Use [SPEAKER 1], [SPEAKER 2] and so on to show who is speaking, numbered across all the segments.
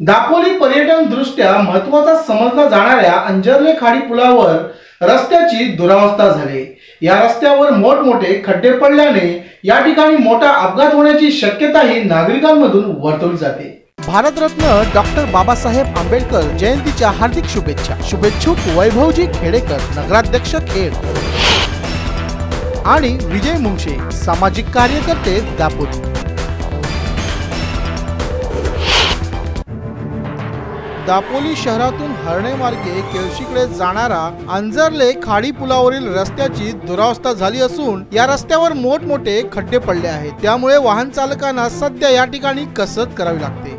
[SPEAKER 1] दापोली पर्यटन दृष्ट्या महत्त्वाचा समजला जाणाऱ्या अंजर्ले खाडी पुलावर रस्त्याची दुरावस्था झाली. या रस्त्यावर मोठमोठे खड्डे पडल्याने या ठिकाणी मोठा अपघात होण्याची शक्यताही नागरिकांमधून वर्तवली जाते. भारतरत्न डॉक्टर बाबासाहेब आंबेडकर जयंतीच्या हार्दिक शुभेच्छा. शुभेच्छुक वैभवजी खेडेकर नगराध्यक्ष खेड. आणि विजय मुंगशे सामाजिक कार्यकर्ते दापोली. दापोली शहरातून हरणेमार्गे केळशीकडे जाणारा अंजरले खाडी पुलावरील रस्त्याची दुरावस्था झाली असून या रस्त्यावर मोठमोठे खड्डे पडले आहेत. त्यामुळे वाहन चालकांना सध्या या ठिकाणी कसरत करावी लागते.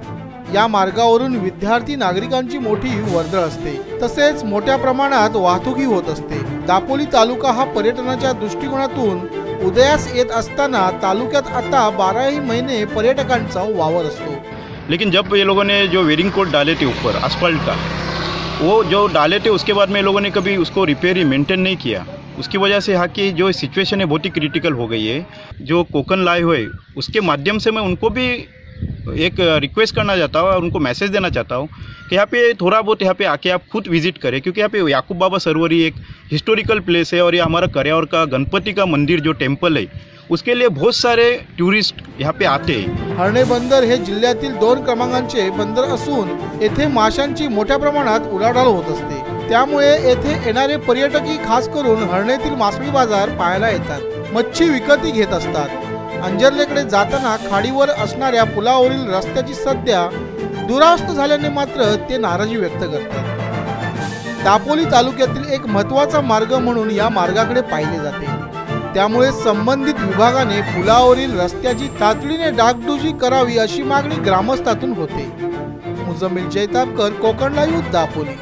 [SPEAKER 1] या मार्गावरून विद्यार्थी नागरिकांची मोठी वर्दळ असते. तसेच मोठ्या प्रमाणात वाहतुकी होत असते. दापोली तालुका हा पर्यटनाच्या दृष्टिकोनातून उदयास येत असताना तालुक्यात आता बाराही महिने पर्यटकांचा वावर असतो.
[SPEAKER 2] लेकिन जब ये लोगों ने जो वेरिंग कोड डाले थे ऊपर असफल्ट का, वो जो डाले थे, उसके बाद में लोगों ने कभी उसको रिपेयर मेंटेन नहीं किया। उसकी वजह से यहाँ की जो सिचुएशन है, बहुत ही क्रिटिकल हो गई है। जो कोकन लाए हुए, उसके माध्यम से मैं उनको भी एक रिक्वेस्ट करना चाहता हूँ और उनको मैसेज देना चाहता हूँ कि यहाँ पे थोड़ा बहुत यहाँ पे आके आप खुद विज़िट करें, क्योंकि यहाँ पे याकूब बाबा सरोवरी एक हिस्टोरिकल प्लेस है और ये हमारा कर्यावर का, गणपति का मंदिर जो टेंपल है, उसके लिए बहुत सारे टूरिस्ट यहाँ पे आते हैं।
[SPEAKER 1] हरणे बंदर हे जिल्ह्यातील दोन क्रमांकांचे बंदर असून येथे माशांची मोठ्या प्रमाणात उलाढाल होत असते. त्यामुळे येथे येणारे पर्यटकही खास करून हरणेतील मासळी बाजार पाहायला येतात. मच्छी विकती घेत असतात. अंजर्लेकडे जाताना खाडीवर असणाऱ्या पुलावरील रस्त्याची सध्या दुरावस्थ झाल्याने मात्र ते नाराजी व्यक्त करतात. दापोली तालुक्यातील एक महत्त्वाचा मार्ग म्हणून या मार्गाकडे पाहिले जाते. त्यामुळे संबंधित विभागाने पुलावरील रस्त्याची तातडीने डागडुजी करावी अशी मागणी ग्रामस्थातून होते. मुजमिल जैतापकर कोकण लाईव्ह दापोली.